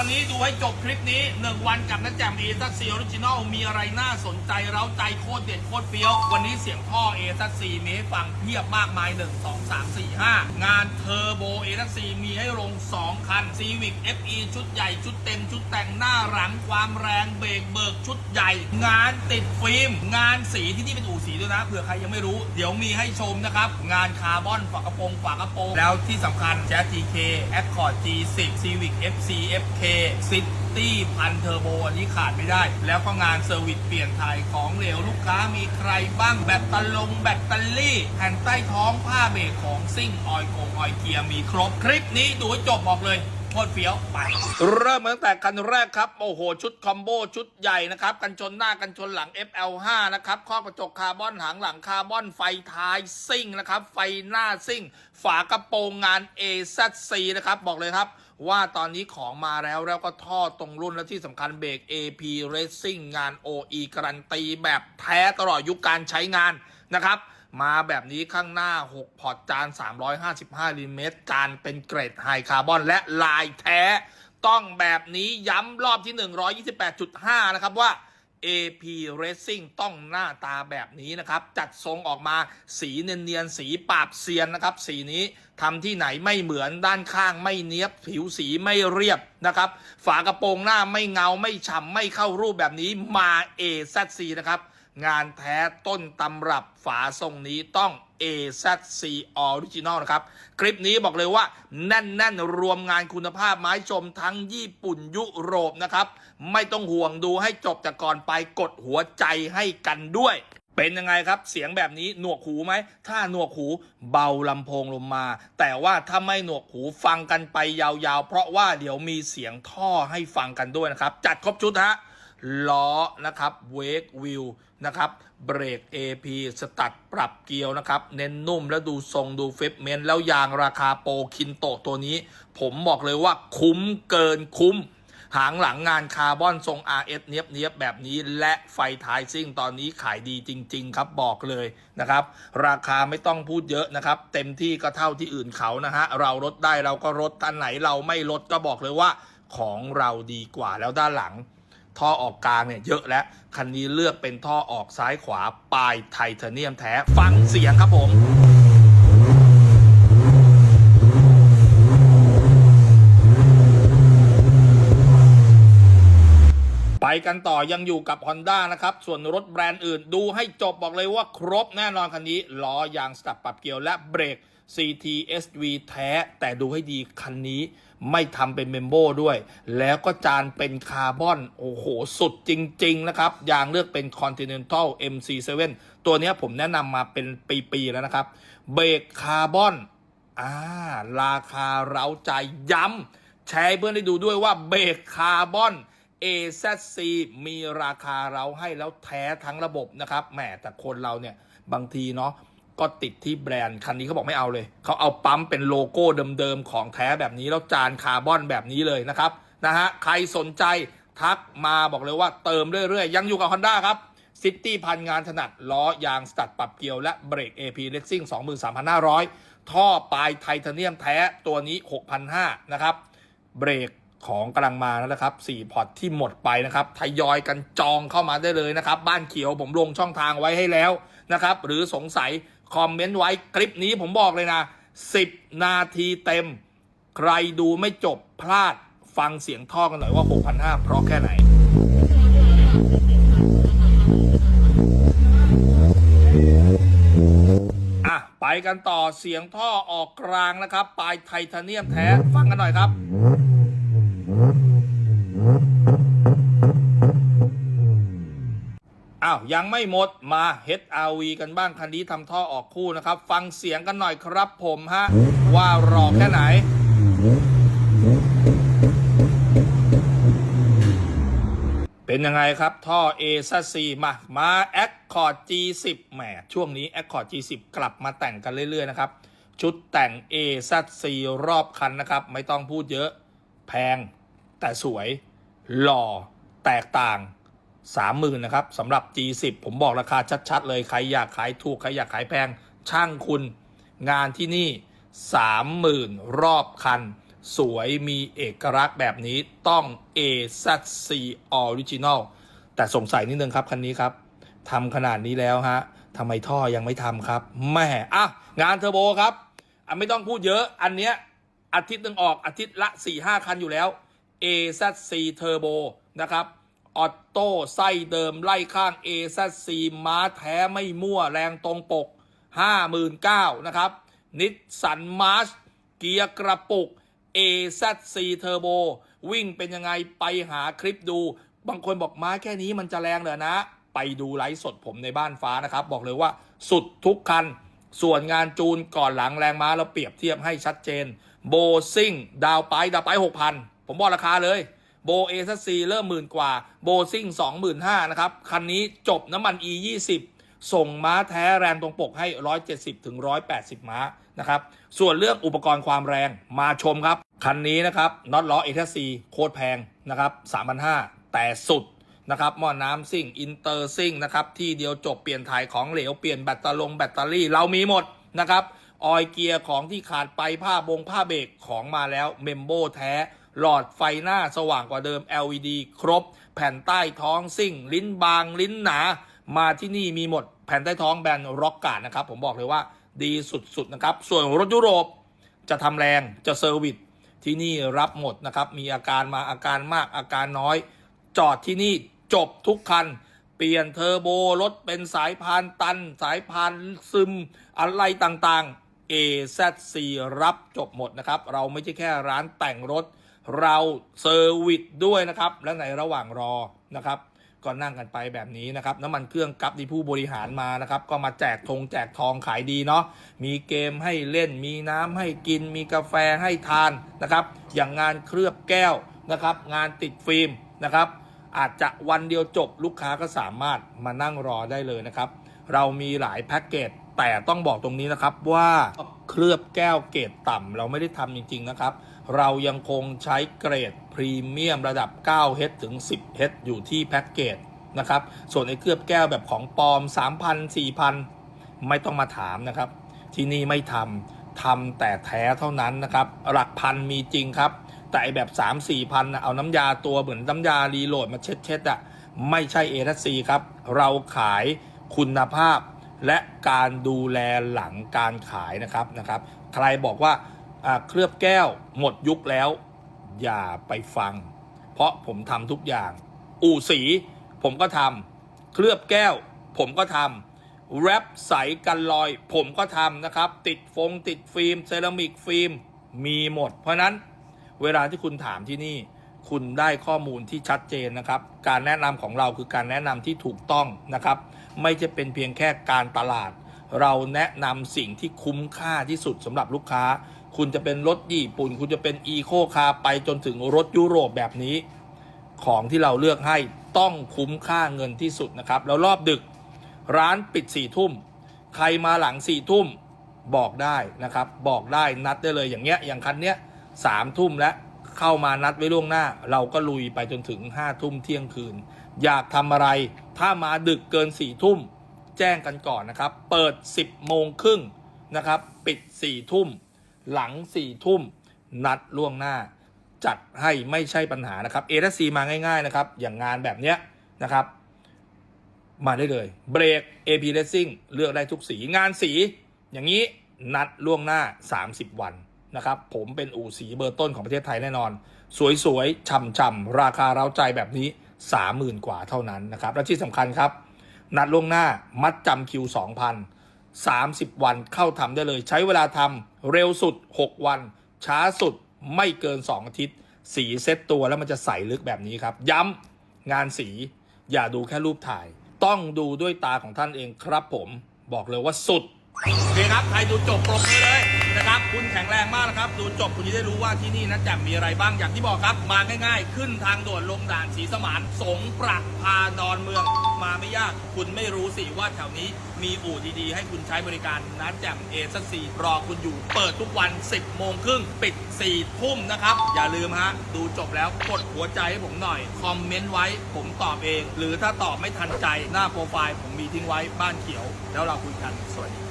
วันนี้ดูให้จบคลิปนี้ 1 วันกับนักแจมเอซัซีออริจินอลมีอะไรน่าสนใจเราใจโคตรเด็ดโคตรเฟี้ยว วันนี้เสียงท่อเอซัซีมีให้ฟังเพียบมากมาย 1 2 3 4 5 งานเทอร์โบเอซัซีมีให้ลง 2 คันซีวิก FE ชุดใหญ่ชุดเต็มชุดแต่งหน้าหลังความแรงเบรกเบิกชุดใหญ่ งานติดฟิล์ม งานสีที่นี่เป็นอู่สีด้วยนะเผื่อใครยังไม่รู้ เดี๋ยวมีให้ชมนะครับ งานคาร์บอนฝากระโปรงฝากระโปรงแล้วที่สำคัญแจ๊ GK Accord G10 Civic FC FK City พันเทอร์โบอันนี้ขาดไม่ได้ แล้วก็งานเซอร์วิสเปลี่ยนถ่ายของเหลวลูกค้ามีใครบ้างแบตตอลงแบตเตอรี่แผ่นใต้ท้องผ้าเบรกของซิ่งออยโกงออยเกียร์มีครบ คลิปนี้ดูจบบอกเลยโคตรเฟี้ยวไป เริ่มตั้งแต่คันแรกครับ โอ้โห ชุดคอมโบชุดใหญ่นะครับ กันชนหน้ากันชนหลัง FL5 นะครับข้อกระจกคาร์บอนหางหลังคาร์บอนไฟท้ายซิ่งนะครับ ไฟหน้าซิ่ง ฝากระโปรงงาน AZC นะครับ บอกเลยครับ ว่าตอนนี้ของมาแล้วแล้วก็ท่อตรงรุ่นและที่สำคัญเบรก AP Racing งาน OE การันตีแบบแท้ตลอดยุคการใช้งานนะครับมาแบบนี้ข้างหน้า 6 พอร์ตจาน 355ลิเมตร จานเป็นเกรดไฮคาร์บอนและลายแท้ ต้องแบบนี้ย้ำรอบที่ 128.5 นะครับว่า AP Racing ต้องหน้าตาแบบนี้นะครับ จัดทรงออกมาสีเนียนๆ สีปราบเซียนนะครับ สีนี้ทำที่ไหนไม่เหมือนด้านข้างไม่เนี้ยบ ผิวสีไม่เรียบนะครับ ฝากระโปรงหน้าไม่เงาไม่ฉ่ำไม่เข้ารูปแบบนี้มา AZC นะครับ งานแท้ต้นตำรับฝาทรงนี้ต้อง AZC Original นะครับ คลิปนี้บอกเลยว่า แน่น ๆ รวมงานคุณภาพไม้ชมทั้งญี่ปุ่นยุโรปนะครับ ไม่ต้องห่วงดูให้จบจากก่อนไปกดหัวใจให้กันด้วย เป็นยังไงครับ เสียงแบบนี้หนวกหูไหม ถ้าหนวกหูเบาลำโพงลงมา แต่ว่าถ้าไม่หนวกหูฟังกันไปยาวๆ เพราะว่าเดี๋ยวมีเสียงท่อให้ฟังกันด้วยนะครับ จัดครบชุดฮะล้อนะครับเวกวิว นะครับเบรก AP สตัดปรับเกียวนะครับ เน้นนุ่มแล้วดูทรงดูเฟบเมนแล้วยางราคาโปรคินโตตัวนี้ ผมบอกเลยว่าคุ้มเกินคุ้ม หางหลังงานคาร์บอนทรง RS เนียบเนียบแบบนี้และไฟท้ายซิ่งตอนนี้ขายดีจริง ๆ ครับบอกเลยนะครับ ราคาไม่ต้องพูดเยอะนะครับ เต็มที่ก็เท่าที่อื่นเขานะฮะเราลดได้เราก็ลดอันไหนเราไม่ลดก็บอกเลยว่า ของเราดีกว่าแล้วด้านหลัง ท่อออกกลางเนี่ยเยอะแล้ว คันนี้เลือกเป็นท่อออกซ้ายขวาปลายไทเทเนียมแท้ ฟังเสียงครับผมไปกันต่อยังอยู่กับ Honda นะครับ ส่วนรถแบรนด์อื่นดูให้จบบอกเลยว่าครบแน่นอนคันนี้ล้อยางสตับปรับเกียวและเบรก CTSV แท้ แต่ดูให้ดีคันนี้ ไม่ทำเป็นเมมโบด้วย แล้วก็จานเป็นคาร์บอน โอ้โห สุดจริง ๆ นะครับ ยางเลือกเป็น Continental MC7 ตัวนี้ผมแนะนำมาเป็นปีๆแล้วนะครับ เบรกคาร์บอนอ่าราคาเร้าใจย้ำแชร์เพื่อนได้ดูด้วยว่าเบรกคาร์บอน AZC มีราคาเราให้แล้วแท้ทั้งระบบนะครับแหมแต่คนเราเนี่ยบางทีเนาะ ก็ติดที่แบรนด์คันนี้เขาบอกไม่เอาเลย เขาเอาปั๊มเป็นโลโก้เดิมๆของแท้แบบนี้แล้วจานคาร์บอนแบบนี้เลยนะครับนะฮะใครสนใจทักมาบอกเลยว่าเติมเรื่อยๆ ยังอยู่กับ Honda ครับซิตี้พันงานถนัดล้อยางสตัดปรับเกียวและเบรก AP Racing 23,500 ท่อปลายไทเทเนียมแท้ตัวนี้ 6,500นะครับ เบรกของกำลังมาแล้วนะครับ 4 พอร์ตที่หมดไปนะครับทยอยกันจองเข้ามาได้เลยนะครับ บ้านเขียวผมลงช่องทางไว้ให้แล้วนะครับ หรือสงสัย คอมเมนต์ไว้คลิปนี้ผมบอกเลยนะ 10 นาทีเต็ม ใครดูไม่จบพลาดฟังเสียงท่อกันหน่อยว่า 6,500 เพราะแค่ไหนอะไปกันต่อเสียงท่อออกกลางนะครับ ปลายไทเทเนียมแท้ ฟังกันหน่อยครับ อ้าวยังไม่หมดมา HRV กันบ้างคันนี้ทำท่อออกคู่นะครับ ฟังเสียงกันหน่อยครับผมฮะ ว่ารอแค่ไหน เป็นยังไงครับท่อ A ซัสซีมา มา Accord G10 แหมช่วงนี้ Accord G10 กลับมาแต่งกันเรื่อยๆนะครับ ชุดแต่ง A ซัสซีรอบคันนะครับ ไม่ต้องพูดเยอะ แพง แต่สวย หล่อ แตกต่าง 30,000นะครับสำหรับ G10 ผมบอกราคาชัดๆเลยใครอยากขายถูกใครอยากขายแพงช่างคุณ งานที่นี่30,000รอบคัน สวยมีเอกลักษณ์แบบนี้ต้อง AZC Original แต่สงสัยนิดนึงครับคันนี้ครับทำขนาดนี้แล้วฮะทำไมท่อยังไม่ทำครับแม่อะงานเทอร์โบครับอะไม่ต้องพูดเยอะอันเนี้ยอาทิตย์หนึ่งออกอาทิตย์ละ4-5 คันอยู่แล้ว AZC Turbo นะครับ ออตโต้ไส้เดิมไล่ข้าง AZC ม้าแท้ไม่มั่วแรงตรงปก 59,000นะครับ นิสสันมาร์ชเกียร์กระปุก AZC Turbo วิ่งเป็นยังไงไปหาคลิปดู บางคนบอกม้าแค่นี้มันจะแรงเหรอนะ ไปดูไลฟ์สดผมในบ้านฟ้านะครับ บอกเลยว่าสุดทุกคัน ส่วนงานจูนก่อนหลังแรงม้าเราเปรียบเทียบให้ชัดเจน โบซิ่งดาวไปดาวไปหกพันผมบอกราคาเลย โบเอซซีเริ่มหมื่นกว่า โบซิ่งสองหมื่นห้านะครับ คันนี้จบน้ำมัน E 20ส่งม้าแท้แรงตรงปกให้ 170ถึง180 ม้านะครับ ส่วนเรื่องอุปกรณ์ความแรงมาชมครับ คันนี้นะครับน็อตล้อเอซซีโคตรแพงนะครับ3,500 แต่สุดนะครับหม้อน้ำซิ่ง อินเตอร์ซิ่งนะครับ ที่เดียวจบเปลี่ยนถ่ายของเหลว เปลี่ยนแบตเตอรี่แบตเตอรี่ เรามีหมดนะครับ ออยเกียร์ของที่ขาดไปผ้าบงผ้าเบรกของมาแล้วเมมโบแท้ หลอดไฟหน้าสว่างกว่าเดิม LED ครบ แผ่นใต้ท้องซิ่ง ลิ้นบาง ลิ้นหนา มาที่นี่มีหมด แผ่นใต้ท้องแบรนด์ร็อกการ์ดนะครับ ผมบอกเลยว่าดีสุด ๆ นะครับ ส่วนรถยุโรปจะทำแรงจะเซอร์วิสที่นี่รับหมดนะครับ มีอาการมาอาการมากอาการน้อย จอดที่นี่จบทุกคัน เปลี่ยนเทอร์โบรถเป็นสายพานตัน สายพานซึมอะไรต่างๆ AZC รับจบหมดนะครับ เราไม่ใช่แค่ร้านแต่งรถ เราเซอร์วิสด้วยนะครับ และในระหว่างรอนะครับก็นั่งกันไปแบบนี้นะครับน้ำมันเครื่องกับที่ผู้บริหารมานะครับ ก็มาแจกธงแจกทองขายดีเนาะมีเกมให้เล่น มีน้ำให้กิน มีกาแฟให้ทานนะครับ อย่างงานเคลือบแก้วนะครับ งานติดฟิล์มนะครับ อาจจะวันเดียวจบลูกค้าก็สามารถมานั่งรอได้เลยนะครับ เรามีหลายแพ็กเกจแต่ต้องบอกตรงนี้นะครับว่าเคลือบแก้วเกรดต่ำเราไม่ได้ทำจริง ๆนะครับ เรายังคงใช้เกรดพรีเมียมระดับ 9H ถึง 10H อยู่ที่แพ็กเกจนะครับ ส่วนไอ้เคลือบแก้วแบบของปลอม 3,000 4,000 ไม่ต้องมาถามนะครับ ที่นี่ไม่ทำทำแต่แท้เท่านั้นนะครับ หลักพันมีจริงครับ แต่ไอแบบ 3 4พันเอาน้ำยาตัวเหมือนน้ำยารีโหลดมาเช็ดเช็ดๆอะไม่ใช่เอทซีครับ เราขายคุณภาพและการดูแลหลังการขายนะครับนะครับ ใครบอกว่า เคลือบแก้วหมดยุคแล้ว อย่าไปฟัง เพราะผมทำทุกอย่าง อู่สี ผมก็ทำเคลือบแก้ว ผมก็ทำแรปใสกันรอย ผมก็ทำนะครับ ติดฟงติดฟิล์มเซรามิกฟิล์มมีหมด เพราะฉะนั้นเวลาที่คุณถามที่นี่ คุณได้ข้อมูลที่ชัดเจนนะครับ การแนะนำของเราคือการแนะนำที่ถูกต้องนะครับ ไม่จะเป็นเพียงแค่การตลาด เราแนะนำสิ่งที่คุ้มค่าที่สุดสำหรับลูกค้า คุณจะเป็นรถญี่ปุ่น คุณจะเป็นอีโคคาร์ไปจนถึงรถยุโรปแบบนี้ ของที่เราเลือกให้ต้องคุ้มค่าเงินที่สุดนะครับ แล้วรอบดึกร้านปิดสี่ทุ่ม ใครมาหลังสี่ทุ่มบอกได้นะครับ บอกได้นัดได้เลยอย่างเงี้ยอย่างคันเนี้ยสามทุ่มแล้วเข้ามานัดไว้ล่วงหน้า เราก็ลุยไปจนถึงห้าทุ่มเที่ยงคืน อยากทำอะไร ถ้ามาดึกเกินสี่ทุ่ม แจ้งกันก่อนนะครับ เปิด 10โมงครึ่งนะครับ ปิด4ทุ่ม หลัง4ทุ่มนัดล่วงหน้า จัดให้ไม่ใช่ปัญหานะครับเอ s ซีมาง่าย ๆ นะครับ อย่างงานแบบเนี้ยนะครับ มาได้เลยเบรก AP Racing เลือกได้ทุกสีงานสี อย่างนี้นัดล่วงหน้า 30 วันนะครับผมเป็นอู่สีเบอร์ต้นของประเทศไทยแน่นอน สวยๆช่ำๆราคาเร้าใจแบบนี้ 30,000 กว่าเท่านั้นนะครับและที่สำคัญครับ นัดล่วงหน้ามัดจำคิว 2,000 30 วันเข้าทำได้เลย ใช้เวลาทำเร็วสุด 6 วัน ช้าสุดไม่เกิน 2 อาทิตย์ สีเซ็ตตัวแล้วมันจะใสลึกแบบนี้ครับ ย้ำงานสีอย่าดูแค่รูปถ่าย ต้องดูด้วยตาของท่านเองครับผมบอกเลยว่าสุดโอเคครับ ใครดูจบปรบมือเลย นะครับ คุณแข็งแรงมากนะครับ ดูจบคุณจะได้รู้ว่าที่นี่นะแจ่มมีอะไรบ้างอย่างที่บอกครับ มาง่าย ๆ ขึ้นทางด่วนลงด่านสีสมานสงปรักพาดอนเมือง มาไม่ยาก คุณไม่รู้สิว่าแถวนี้มีอู่ดีๆ ให้คุณใช้บริการนะแจ่มเอซซีรอคุณอยู่ เปิดทุกวัน 10โมงครึ่งปิด4ทุ่มนะครับ อย่าลืมฮะดูจบแล้วกดหัวใจให้ผมหน่อยคอมเมนต์ไว้ผมตอบเอง หรือถ้าตอบไม่ทันใจหน้าโปรไฟล์ผมมีทิ้งไว้บ้านเขียว แล้วเราคุยกันสวัสดี